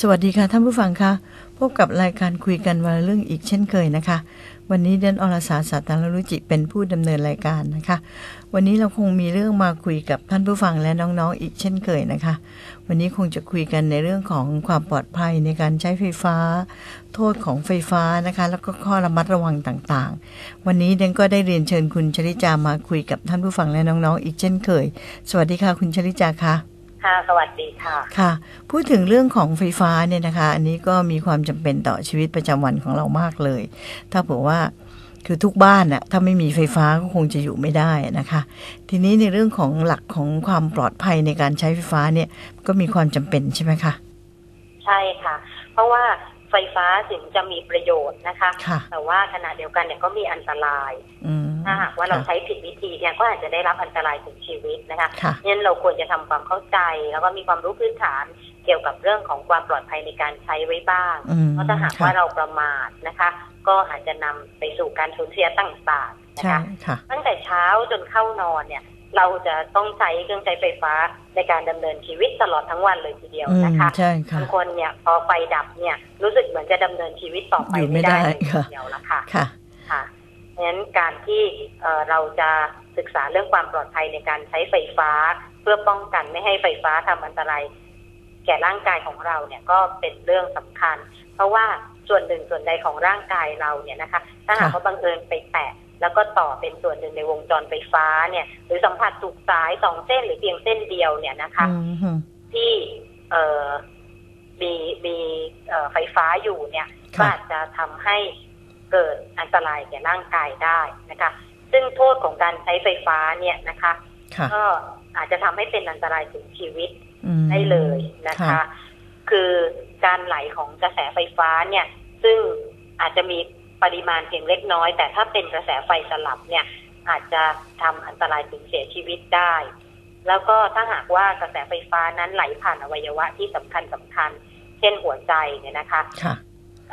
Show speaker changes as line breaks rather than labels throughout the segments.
สวัสดีค่ะท่านผู้ฟังคะพบกับรายการคุยกันวันละเรื่องอีกเช่นเคยนะคะ วันนี้เดนอรสาสัตนรุจิเป็นผู้ดำเนินรายการนะคะ วันนี้เราคงมีเรื่องมาคุยกับท่านผู้ฟังและน้องๆอีกเช่นเคยนะคะ วันนี้คงจะคุยกันในเรื่องของความปลอดภัยในการใช้ไฟฟ้า โทษของไฟฟ้านะคะ แล้วก็ข้อระมัดระวังต่างๆ วันนี้เดนก็ได้เรียนเชิญคุณชลิจามาคุยกับท่านผู้ฟังและน้องๆอีกเช่นเคย สวัสดีค่ะคุณชลิจาค่ะ
ค่ะสวัสดีค่ะ
ค่ะ พูดถึงเรื่องของไฟฟ้าเนี่ยนะคะ อันนี้ก็มีความจำเป็นต่อชีวิตประจำวันของเรามากเลย ถ้าบอกว่าคือทุกบ้านน่ะถ้าไม่มีไฟฟ้าก็คงจะอยู่ไม่ได้นะคะ ทีนี้ในเรื่องของหลักของความปลอดภัยในการใช้ไฟฟ้าเนี่ยก็มีความจำเป็นใช่ไหมคะ
ใช่ค่ะ เพราะว่า ไฟฟ้าถึงจะมีประโยชน์นะคะ
ค่ะ
แต่ว่าขณะเดียวกันเนี่ยก็มีอันตราย
อืม
ถ้าหากว่าเราใช้ผิดวิธีเนี่ยก็อาจจะได้รับอันตรายถึงชีวิตนะคะ
ค่ะ
งั้นเราควรจะทำความเข้าใจ แล้วก็มีความรู้พื้นฐานเกี่ยวกับเรื่องของความปลอดภัยในการใช้ไว้บ้าง
อืม
เพราะถ้าหาก
ค่ะ
ว่าเราประมาทนะคะ ก็อาจจะนำไปสู่การสูญเสียต่างๆนะ
ใช่
คะ
ค่ะ
ตั้งแต่เช้าจนเข้านอนเนี่ย เราจะต้องใช้เครื่องใช้ไฟฟ้าในการดำเนินชีวิตตลอดทั้งวันเลยทีเดียว
อืม
นะคะ
ใช่ค่ะ
บางคนเนี่ยพอไฟดับเนี่ยรู้สึกเหมือนจะดำเนินชีวิตต่อไป
อยู่ไม่
ไม่ได้
ได้
เลยที
ค่ะ
เดียวละค่ะ
ค่ะ
ค่ะเพราะฉะนั้นการที่เอ่อเราจะศึกษาเรื่องความปลอดภัยในการใช้ไฟฟ้า เพื่อป้องกันไม่ให้ไฟฟ้าทำอันตรายแก่ร่างกายของเราเนี่ยก็เป็นเรื่องสำคัญ เพราะว่าส่วนหนึ่งส่วนใดของร่างกายเราเนี่ยนะคะ ถ้าหาก
ค่ะ
ว่าบังเอิญไปแตะ แล้วก็ต่อเป็นส่วนหนึ่งในวงจรไฟฟ้าเนี่ย หรือสัมผัสถูกสายสองเส้นหรือเพียงเส้นเดียวเนี่ยนะคะ
อืม
ที่เอ่อมีมีเอ่อไฟฟ้าอยู่เนี่ยก็
ค่ะ
อาจจะทำให้เกิดอันตรายแก่ร่างกายได้นะคะ ซึ่งโทษของการใช้ไฟฟ้าเนี่ยนะคะ
ค่ะ
ก็อาจจะทำให้เป็นอันตรายถึงชีวิต
อืม
ได้เลยนะคะ คือการไหลของกระแสไฟฟ้าเนี่ย ซึ่งอาจจะมี ปริมาณเพียงเล็กน้อย แต่ถ้าเป็นกระแสไฟสลับเนี่ยอาจจะทำอันตรายถึงเสียชีวิตได้ แล้วก็ถ้าหากว่ากระแสไฟฟ้านั้นไหลผ่านอวัยวะที่สำคัญสำคัญ เช่นหัวใจเนี่ยนะคะ
ค่ะ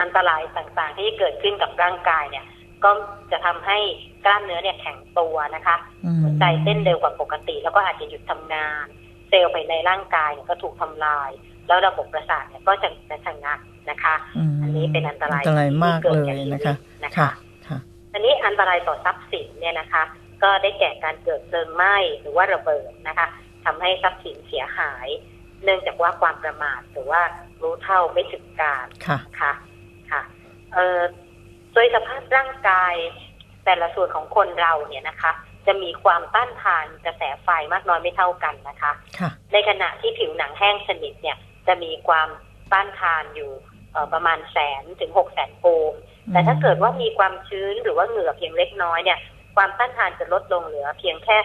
อันตรายต่างๆที่เกิดขึ้นกับร่างกายเนี่ย ก็จะทำให้กล้ามเนื้อเนี่ยแข็งตัวนะคะ
อืม
หัวใจเต้นเร็วกว่าปกติ แล้วก็อาจจะหยุดทำงาน เซลล์ภายในร่างกายเนี่ยก็ถูกทำลาย แล้วระบบประสาทเนี่ยก็จะจะชะงักนะคะ
ม
อันนี้เป็นอันตราย
อันตรายมาก
ที่
เล
ด
ย
แก่ชีวิต
นะคะ
นะคะ
ค่ะค่ะ
อันนี้อันตรายต่อทรัพย์สินเนี่ยนะคะ ก็ได้แก่การเกิดเพลิงไหม้หรือว่าระเบิดนะคะทำให้ทรัพย์สินเสียหาย เนื่องจากว่าความประมาทหรือว่ารู้เท่าไม่ถึงการ
ค่ะ
ค่ะค่ะเอ่อโดยสภาพร่างกายแต่ละส่วนของคนเราเนี่ยนะคะ จะมีความต้านทานกระแสไฟมากน้อยไม่เท่ากันนะคะ
ค่ะ
ในขณะที่ผิวหนังแห้งสนิทเนี่ย จะมีความต้านทานอยู่เอ่อประมาณแสนถึงหกแสนโอห์มแต่ถ้าเกิดว่ามีความชื้นหรือว่าเหงื่อเพียงเล็กน้อยเนี่ยความต้านทานจะลดลงเหลือเพียงแค่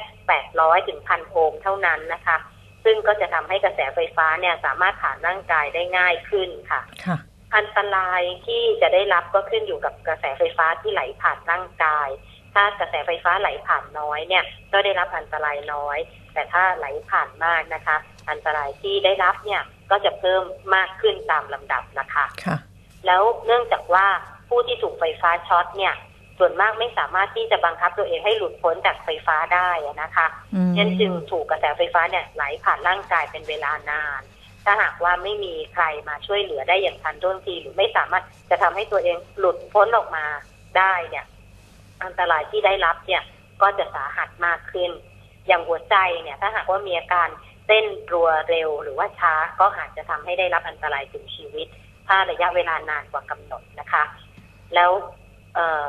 800ถึงพันโอห์มเท่านั้นนะคะ ซึ่งก็จะทำให้กระแสไฟฟ้าเนี่ยสามารถผ่านร่างกายได้ง่ายขึ้นค่ะ
ค่ะ
อันตรายที่จะได้รับก็ขึ้นอยู่กับกระแสไฟฟ้าที่ไหลผ่านร่างกาย ถ้ากระแสไฟฟ้าไหลผ่านน้อยเนี่ยก็ได้รับอันตรายน้อย แต่ถ้าไหลผ่านมากนะคะ อันตรายที่ได้รับเนี่ย ก็จะเพิ่มมากขึ้นตามลำดับนะคะ
ค่ะ
แล้วเนื่องจากว่าผู้ที่ถูกไฟฟ้าช็อตเนี่ย ส่วนมากไม่สามารถที่จะบังคับตัวเองให้หลุดพ้นจากไฟฟ้าได้อะนะคะ
อืม
ฉะนั้นจึงถูกกระแสไฟฟ้าเนี่ยไหลผ่านร่างกายเป็นเวลานาน ถ้าหากว่าไม่มีใครมาช่วยเหลือได้อย่างทันท่วงทีหรือไม่สามารถจะทำให้ตัวเองหลุดพ้นออกมาได้เนี่ย อันตรายที่ได้รับเนี่ยก็จะสาหัสมากขึ้น อย่างหัวใจเนี่ย ถ้าหากว่ามีอาการ เต้นรัวเร็วหรือว่าช้าก็อาจจะทำให้ได้รับอันตรายถึงชีวิต ถ้าระยะเวลานานกว่ากำหนดนะคะ แล้วเอ่อ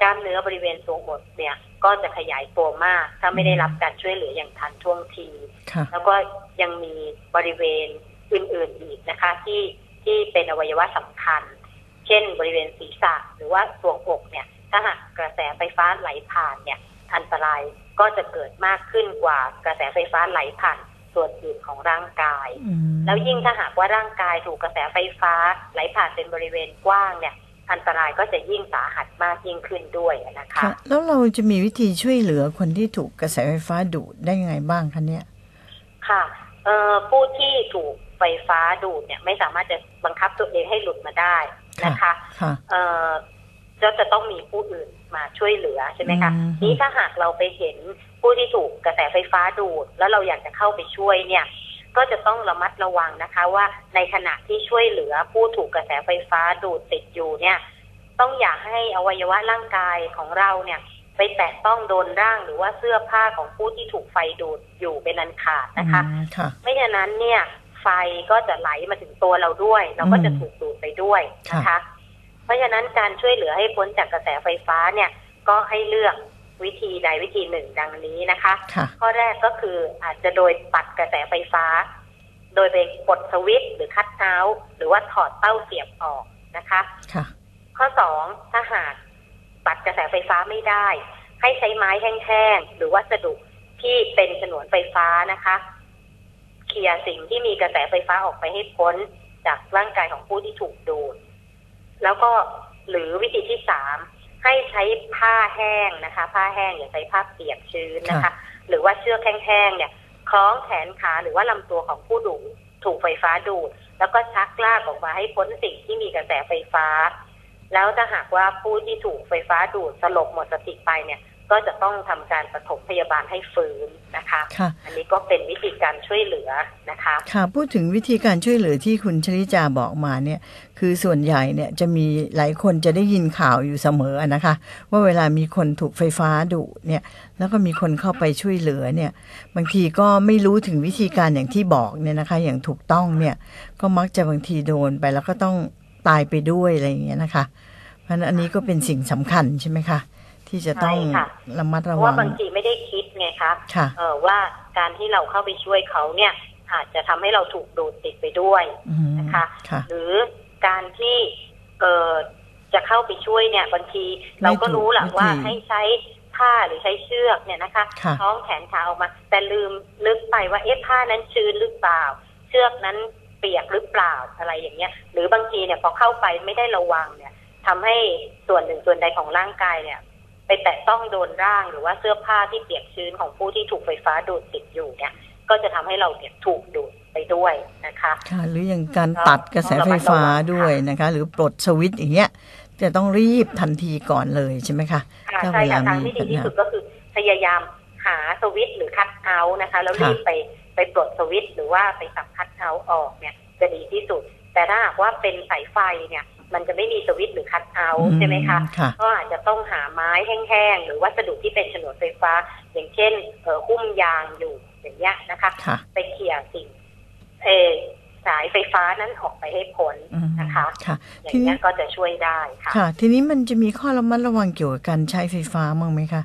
กล้ามเนื้อบริเวณทรวงอกเนี่ย ก็จะขยายตัวมาก ถ้าไม่ได้รับการช่วยเหลืออย่างทันท่วงที
ค่ะ
แล้วก็ยังมีบริเวณอื่นๆอีกนะคะ ที่ที่เป็นอวัยวะสำคัญ เช่น บริเวณศีรษะหรือว่าทรวงอกเนี่ย ถ้าหากกระแสไฟฟ้าไหลผ่านเนี่ย อันตรายก็จะเกิดมากขึ้นกว่ากระแสไฟฟ้าไหลผ่าน ส่วนอื่นของร่างกาย
อืม
แล้วยิ่งถ้าหากว่าร่างกายถูกกระแสไฟฟ้า ไหลผ่านเป็นบริเวณกว้างเนี่ย อันตรายก็จะยิ่งสาหัสมากยิ่งขึ้นด้วยนะคะ
ค่ะแล้วเราจะมีวิธีช่วยเหลือคนที่ถูกกระแสไฟฟ้าดูดได้ยังไงบ้างคะเนี่ย
ค่ะเอ่อผู้ที่ถูกไฟฟ้าดูดเนี่ยไม่สามารถจะบังคับตัวเองให้หลุดมาได้นะคะ
ค่ะ
เอ่อก็จะต้องมีผู้อื่นมาช่วยเหลือใช่ไหมคะ
อืม
นี้ถ้าหากเราไปเห็น ผู้ที่ถูกกระแสไฟฟ้าดูด แล้วเราอยากจะเข้าไปช่วยเนี่ย ก็จะต้องระมัดระวังนะคะ ว่าในขณะที่ช่วยเหลือผู้ถูกกระแสไฟฟ้าดูดติดอยู่เนี่ย ต้องอย่าให้อวัยวะร่างกายของเราเนี่ยไปแตะต้องโดนร่างหรือว่าเสื้อผ้าของผู้ที่ถูกไฟดูดอยู่เป็นอันขาดนะคะ
อืมค่ะ
ไม่อย่างนั้นเนี่ยไฟก็จะไหลมาถึงตัวเราด้วย เราก็จะถูกดูดไปด้วยนะคะ เพราะฉะนั้นการช่วยเหลือให้พ้นจากกระแสไฟฟ้าเนี่ย ก็ให้เลือก วิธีใดวิธีหนึ่งดังนี้นะคะ
ค่ะ
ข้อแรกก็คืออาจจะโดยตัดกระแสไฟฟ้า โดยไปกดสวิตช์หรือคัดเอาท์หรือว่าถอดเต้าเสียบออกนะคะ
ค่ะ
ข้อสองถ้าหากตัดกระแสไฟฟ้าไม่ได้ ให้ใช้ไม้แห้งๆหรือวัสดุที่เป็นฉนวนไฟฟ้านะคะเคลียร์สิ่งที่มีกระแสไฟฟ้าออกไปให้พ้นจากร่างกายของผู้ที่ถูกดูด แล้วก็หรือวิธีที่สาม ให้ใช้ผ้าแห้งนะคะ ผ้าแห้งอย่าใช้ผ้าเปียกชื้นนะคะ หรือว่าเชือกแห้งๆเนี่ย คล้องแขนขาหรือว่าลำตัวของผู้ดูดถูกไฟฟ้าดูด แล้วก็ชักลากออกมาให้พ้นสิ่งที่มีกระแสไฟฟ้า แล้วถ้าหากว่าผู้ที่ถูกไฟฟ้าดูดสลบหมดสติไปเนี่ย ก็จะต้องทำการปฐมพยาบาลให้ฟื้นนะคะ
ค่ะ
อันนี้ก็เป็นวิธีการช่วยเหลือนะคะ
ค่ะ พูดถึงวิธีการช่วยเหลือที่คุณชลิจาบอกมาเนี่ย คือส่วนใหญ่เนี่ยจะมีหลายคนจะได้ยินข่าวอยู่เสมอนะคะ ว่าเวลามีคนถูกไฟฟ้าดุเนี่ย แล้วก็มีคนเข้าไปช่วยเหลือเนี่ย บางทีก็ไม่รู้ถึงวิธีการอย่างที่บอกเนี่ยนะคะ อย่างถูกต้องเนี่ย ก็มักจะบางทีโดนไปแล้วก็ต้องตายไปด้วยอะไรอย่างเงี้ยนะคะ เพราะฉะนั้นอันนี้ก็เป็นสิ่งสำคัญใช่ไหมคะ ที่จะต้อง
ใช่ค่ะ
ระมัด
เพ
ระ
ราะ
วั
ว่างบางทีไม่ได้คิดไงคะ
ค่ะ
เออว่าการที่เราเข้าไปช่วยเขาเนี่ย อาจจะทำให้เราถูกดูดติดไปด้วย
อืม
นะคะ
ค่ะ
หรือการที่เออจะเข้าไปช่วยเนี่ยบางทีเราก็รู้แหละ
ไม่ถูก
ว่า
วิธี
ให้ใช้ผ้าหรือใช้เชือกเนี่ยนะคะ
ค่ะ
คล้องแขนขาออกมา แต่ลืมนึกไปว่าเอ๊ะผ้านั้นชื้นหรือเปล่า เชือกนั้นเปียกหรือเปล่าอะไรอย่างเงี้ย หรือบางทีเนี่ยพอเข้าไปไม่ได้ระวังเนี่ยทำให้ส่วนหนึ่งส่วนใดของร่างกายเนี่ย ไปแตะต้องโดนร่างหรือว่าเสื้อผ้าที่เปียกชื้นของผู้ที่ถูกไฟฟ้าดูดติดอยู่เนี่ย ก็จะทำให้เราเนี่ยถูกดูดไปด้วยนะคะ
ค่ะหรืออย่างการตัดกระแสไฟฟ้าด้วยนะคะ หรือปลดสวิตช์อย่างเงี้ยจะต้องรีบทันทีก่อนเลยใช่ไหมคะ
ค่ะ
ถ้า
ใช่
เวลา
ค่ะทาง
มี
ที่ดี
ปัญ
ที่
หา
สุดก็คือพยายามหาสวิตช์หรือคัดเอาท์นะคะ แล้ว
ค่ะ
รีบไปไปปลดสวิตช์หรือว่าไปสับคัดเอาท์ออกเนี่ยจะดีที่สุด แต่ถ้าหากว่าเป็นสายไฟเนี่ย มันจะไม่มีสวิตช์หรือคัดเอาท์ใช่ไหมคะ
ค่ะ
ก็อาจจะต้องหาไม้แห้งๆ หรือวัสดุที่เป็นฉนวนไฟฟ้า อย่างเช่นเอ่อหุ้มยางอยู่อย่างเงี้ยนะคะ
ค่ะ
ไปเขี่ยสิ่งเออสายไฟฟ้านั้นออกไปให้พ้น
อืม
นะคะ
ค่ะ
อย่า
ที
ง
นี้
เงี้ยก็จะช่วยได้ค่ะ
ค่ะ ทีนี้มันจะมีข้อระมัดระวังเกี่ยวกับการใช้ไฟฟ้ามั้งไหมคะ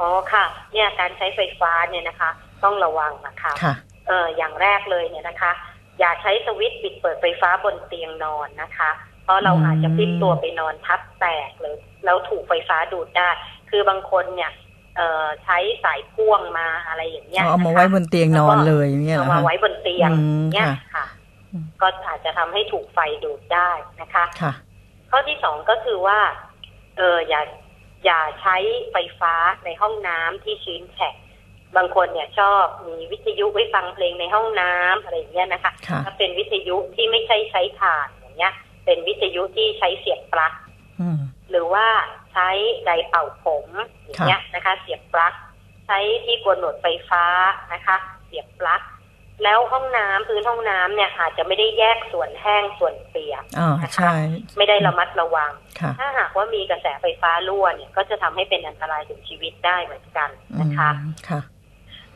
อ๋อค่ะ เนี่ยการใช้ไฟฟ้าเนี่ยนะคะ ต้องระวังนะคะ
ค่ะ
เอออย่างแรกเลยเนี่ยนะคะ อย่าใช้สวิตช์ปิดเปิดไฟฟ้าบนเตียงนอนนะคะ เพราะเรา
อืม
อาจจะพลิกตัวไปนอนทับแตกเลยแล้วถูกไฟฟ้าดูดได้ คือบางคนเนี่ยเอ่อใช้สายพ่วงมาอะไรอย่างเงี้ย
เอามา
นะคะ
ไว้บนเตียงนอนเลยอย่างเงี้ยเหร
เอา
อ
มา
คะ
ไว้บนเตียง
อืม
เนี่ย
ค่ะ
ค่ะ
อืม
ก็อาจจะทำให้ถูกไฟดูดได้นะคะ
ค่ะ
ข้อที่สองก็คือว่า เอออย่าอย่าใช้ไฟฟ้าในห้องน้ำที่ชื้นแฉะบางคนเนี่ยชอบมีวิทยุไว้ฟังเพลงในห้องน้ำอะไรอย่างเงี้ยนะคะ
ค่ะ
ถ้าเป็นวิทยุที่ไม่ใช่ใช้ถ่านอย่างเงี้ย เป็นวิทยุที่ใช้เสียบปลั๊ก
อืม
หรือว่าใช้ไดร์เป่าผมอย่างเงี้ยนะคะ เสียบปลั๊กใช้ที่กวนหนวดไฟฟ้านะคะ เสียบปลั๊กแล้วห้องน้ำพื้นห้องน้ำเนี่ยอาจจะไม่ได้แยกส่วนแห้งส่วนเปียก
อ่า
นะคะ
ใช่
ไม่ได้ระมัดระวัง
ค่ะ
ถ้าหากว่ามีกระแสไฟฟ้ารั่วเนี่ยก็จะทำให้เป็นอันตรายถึงชีวิตได้เหมือนกัน
อื
นะคะ
มค่ะ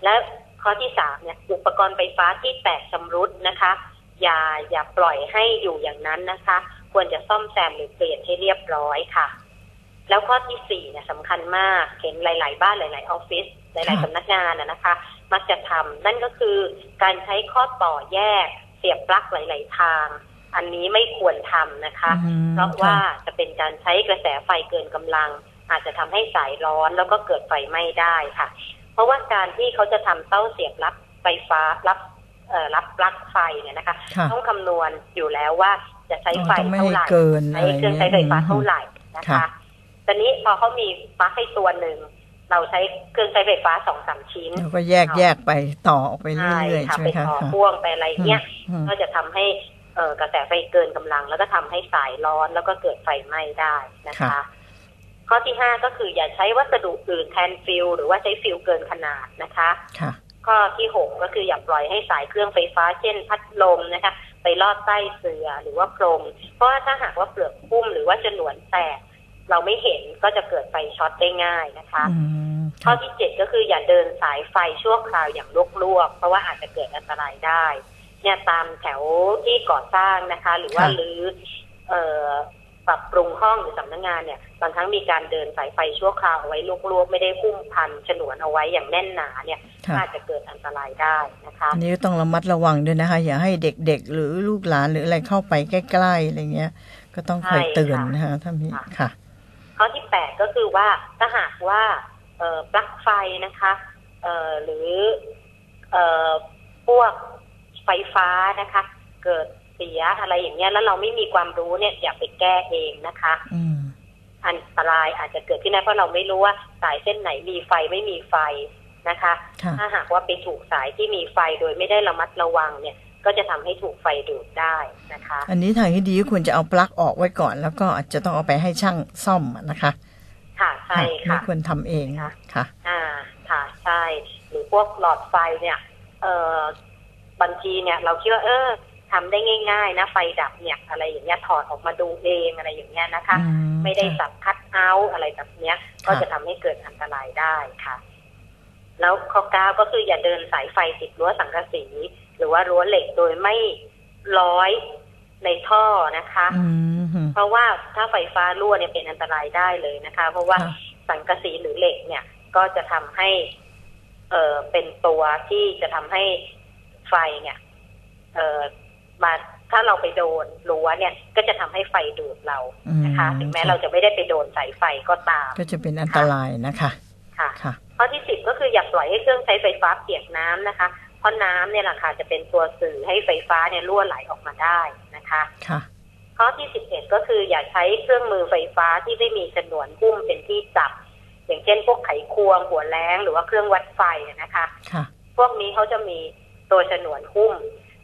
และข้อที่สามเนี่ยอุปกรณ์ไฟฟ้าที่แตกชำรุดนะคะ อย่าอย่าปล่อยให้อยู่อย่างนั้นนะคะ ควรจะซ่อมแซมหรือเปลี่ยนให้เรียบร้อยค่ะ แล้วข้อที่สี่เนี่ยสำคัญมากเห็นหลาย ๆ บ้านหลาย ๆ ออฟฟิศหลายๆ
ค่ะ
สำนักงานนะนะคะ มักจะทำนั่นก็คือการใช้ข้อต่อแยก เสียบปลั๊กหลาย ๆ ทาง อันนี้ไม่ควรทำนะคะ
อืม
เพราะว่า
ค่
จะเป็นการใช้กระแสไฟเกินกำลัง อาจจะทำให้สายร้อนแล้วก็เกิดไฟไหม้ได้ค่ะ เพราะว่าการที่เขาจะทำเต้าเสียบรับไฟฟ้ารับเอ่อ รับปลั๊กไฟเนี่ยนะคะ
ค่ะ
ต้องคำนวณอยู่แล้วว่าจะใช้
อ๋อ
ไฟ
ต้องไม่
เท่า
ให้
ไหร่
เกิน
ใช้
อะไร
เครื่อง
เงี้
ใช้
ย
ไฟฟ้า
อื
เท่ามไหร่นะ
ค่ะ
คะตอนนี้พอเขามีปลั๊กให้ตัวหนึ่งเราใช้เครื่องใช้ไฟฟ้าสองสามชิ้น
แล้วก็แยกแยกไปต่อออกไปเรื่
ใช่
อยๆ
ค่ะ
ใช่ไห
ไป
มคะ
ต่อ
ค่ะ
พ่วงไปอะไรเงี้ย
อืม
ก็จะทำให้เอ่อกระแสไฟเกินกำลัง แล้วก็ทำให้สายร้อนแล้วก็เกิดไฟไหม้ได้นะคะ
ค่ะ
ข้อที่ห้าก็คืออย่าใช้วัสดุอื่นแทนฟิลหรือว่าใช้ฟิลเกินขนาดนะคะ
ค่ะ
ข้อที่หกก็คืออย่าปล่อยให้สายเครื่องไฟฟ้า เช่น พัดลมนะคะ ไปลอดใต้เสือหรือว่าพรมเพราะว่าถ้าหากว่าเปลือกพุ่มหรือว่าฉนวนแตกเราไม่เห็นก็จะเกิดไฟช็อตได้ง่ายนะคะ
อืม
ข้อ
ค่ะ
ที่เจ็ดก็คืออย่าเดินสายไฟชั่วคราวอย่างลวกๆเพราะว่าอาจจะเกิดอันตรายได้ เนี่ยตามแถวที่ก่อสร้างนะคะ หรือว่าหรือเอ่อปรับปรุงห้องหรือสำนักงานเนี่ยบางครั้งมีการเดินสายไฟชั่วคราวเอาไว้ลวกๆ ไม่ได้หุ้มพันฉนวนเอาไว้อย่างแน่นหนาเนี่ย
ค่ะ
อาจจะเกิดอันตรายได้นะคะ
อันนี้ก็ต้องระมัดระวังด้วยนะคะ อย่าให้เด็กๆ หรือลูกหลานหรืออะไรเข้าไปใกล้ๆอะไรเงี้ย ก็ต้องคอยเตือนนะคะถ้ามีค่ะ
ข้อที่แปดก็คือว่าถ้าหากว่าเอ่อปลั๊กไฟนะคะเอ่อหรือเอ่อพวกไฟฟ้านะคะ เกิดเสียอะไรอย่างเงี้ยแล้วเราไม่มีความรู้เนี่ยอย่าไปแก้เองนะคะ
อืม
อันตรายอาจจะเกิดขึ้นได้เพราะเราไม่รู้ว่าสายเส้นไหนมีไฟไม่มีไฟ นะคะ
ค่ะ
ถ้าหากว่าไปถูกสายที่มีไฟโดยไม่ได้ระมัดระวังเนี่ย ก็จะทำให้ถูกไฟดูดได้นะคะ
อันนี้ทางที่ดีก็ควรจะเอาปลั๊กออกไว้ก่อน แล้วก็อาจจะต้องเอาไปให้ช่างซ่อมนะคะ
ค่ะใช่
ไม่
ค่ะ
ควรทำเอง
ค่ะ
ค่ะ
อ่าค่ะใช่หรือพวกหลอดไฟเนี่ย เอ่อบางทีเนี่ย เราคิดว่าเออทำได้ง่าย ๆ นะไฟดับเนี่ยอะไรอย่างเงี้ยถอดออกมาดูเองอะไรอย่างเงี้ยนะคะ
อืม
ไม่ได้
ค่ะ
สับคัดเอาท์อะไรแบบเนี้ย ก็
ค่ะ
จะทำให้เกิดอันตรายได้ค่ะ แล้วข้อเก้าก็คืออย่าเดินสายไฟติดรั้วสังกะสี หรือว่ารั้วเหล็กโดยไม่ร้อยในท่อนะคะ
อืมฮึ
เพราะว่าถ้าไฟฟ้ารั่วเนี่ยเป็นอันตรายได้เลยนะคะ เพราะว่า
ค่ะ
สังกะสีหรือเหล็กเนี่ยก็จะทำให้ เออเป็นตัวที่จะทำให้ไฟเนี่ย เออมาถ้าเราไปโดนรั้วเนี่ย ก็จะทำให้ไฟดูดเรานะคะ
อืม
ถึงแม้
ค่ะ
เราจะไม่ได้ไปโดนสายไฟก็ตาม
ก็จะเป็นอันตรายนะคะ
ค่ะ
ค่ะ
ข้อที่สิบก็คืออย่าปล่อยให้เครื่องใช้ไฟฟ้าเปียกน้ำนะคะ เพราะน้ำเนี่ยแหละค่ะจะเป็นตัวสื่อให้ไฟฟ้าเนี่ยรั่วไหลออกมาได้นะคะ
ค่ะ
ข้อที่สิบเอ็ดก็คืออย่าใช้เครื่องมือไฟฟ้าที่ไม่มีฉนวนหุ้มเป็นที่จับ อย่างเช่น พวกไขควงหัวแล้งหรือว่าเครื่องวัดไฟนะคะ
ค่ะ
พวกนี้เขาจะมีตัวฉนวนหุ้ม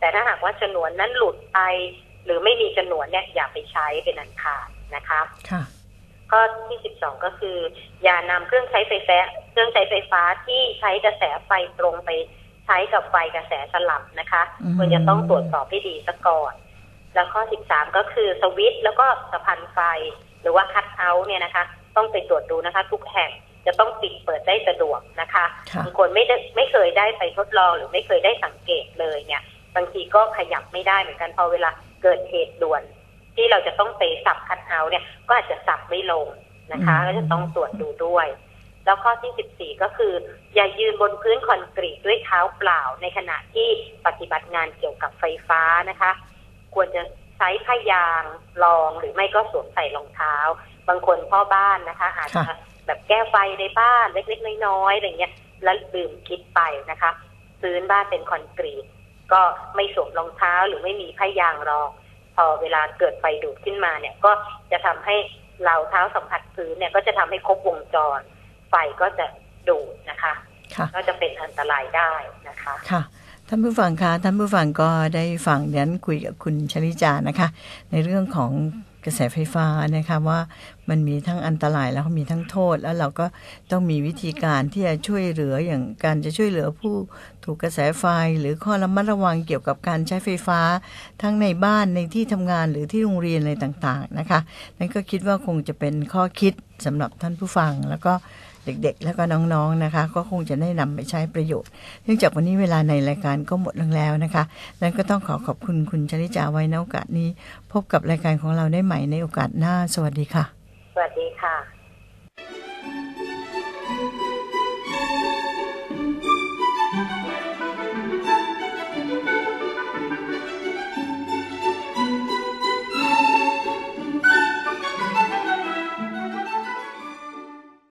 แต่ถ้าหากว่าฉนวนนั้นหลุดไปหรือไม่มีฉนวนเนี่ยอย่าไปใช้เป็นอันขาดนะคะ
ค่ะ
ข้อที่สิบสองก็คือ อย่านำเครื่องใช้ไฟฟ้า เครื่องใช้ไฟฟ้าที่ใช้กระแสไฟตรงไปใช้กับไฟกระแสสลับนะคะ
อืม
ควรจะต้องตรวจสอบให้ดีซะก่อน แล้วข้อสิบสามก็คือสวิตช์แล้วก็สะพานไฟ หรือว่าคัทเอาท์เนี่ยนะคะ ต้องไปตรวจดูนะคะ ทุกแห่งจะต้องปิดเปิดได้สะดวกนะคะ
ค่ะ
บางคนไม่ได้ไม่เคยได้ไปทดลองหรือไม่เคยได้สังเกตเลยเนี่ย บางทีก็ขยับไม่ได้เหมือนกันพอเวลาเกิดเหตุด่วน ที่เราจะต้องไปสับคัทเอาท์เนี่ยก็อาจจะสับไม่ลงนะคะ
อืม
ก็จะต้องตรวจดูด้วย แล้วข้อที่ 14 ก็คือ อย่ายืนบนพื้นคอนกรีตด้วยเท้าเปล่าในขณะที่ปฏิบัติงานเกี่ยวกับไฟฟ้านะคะ ควรจะใช้ผ้ายางรองหรือไม่ก็สวมใส่รองเท้า บางคนพ่อบ้านนะคะอาจจะ
ค่ะ
แบบแก้ไฟในบ้านเล็กๆน้อยๆอะไรเงี้ยแล้วลืมคิดไปนะคะ พื้นบ้านเป็นคอนกรีต ก็ไม่สวมรองเท้าหรือไม่มีผ้ายางรอง พอเวลาเกิดไฟดูดขึ้นมาเนี่ยก็จะทำให้เราเท้าสัมผัสพื้นเนี่ยก็จะทำให้ครบวงจร ไฟก็จะดูดนะคะ
ค่ะ
ก็จะเป็นอันตรายได้นะคะ
ค่ะท่านผู้ฟังคะท่านผู้ฟังก็ได้ฟังเดี๋ยวคุยกับคุณชลิจานะคะ ในเรื่องของก ระแสไฟฟ้านะคะว่ามันมีทั้งอันตรายแล้วก็มีทั้งโทษ แล้วเราก็ต้องมีวิธีการที่จะช่วยเหลืออย่างการจะช่วยเหลือผู้ถูกกระแสไฟ หรือข้อระมัดระวังเกี่ยวกับการใช้ไฟฟ้า ทั้งในบ้านในที่ทำงานหรือที่โรงเรียนอะไรต่างๆนะคะนั่นก็คิดว่าคงจะเป็นข้อคิดสำหรับท่านผู้ฟังแล้วก็ เด็กๆ แล้วก็น้องๆนะคะ ก็คงจะได้นำไปใช้ประโยชน์ เนื่องจากวันนี้เวลาในรายการก็หมดลงแล้วนะคะนั้นก็ต้องขอขอบคุณคุณชลิจาไว้ในโอกาสนี้ พบกับรายการของเราได้ใหม่ในโอกาสหน้า สวัสดีค่ะ
สวัสดีค่ะ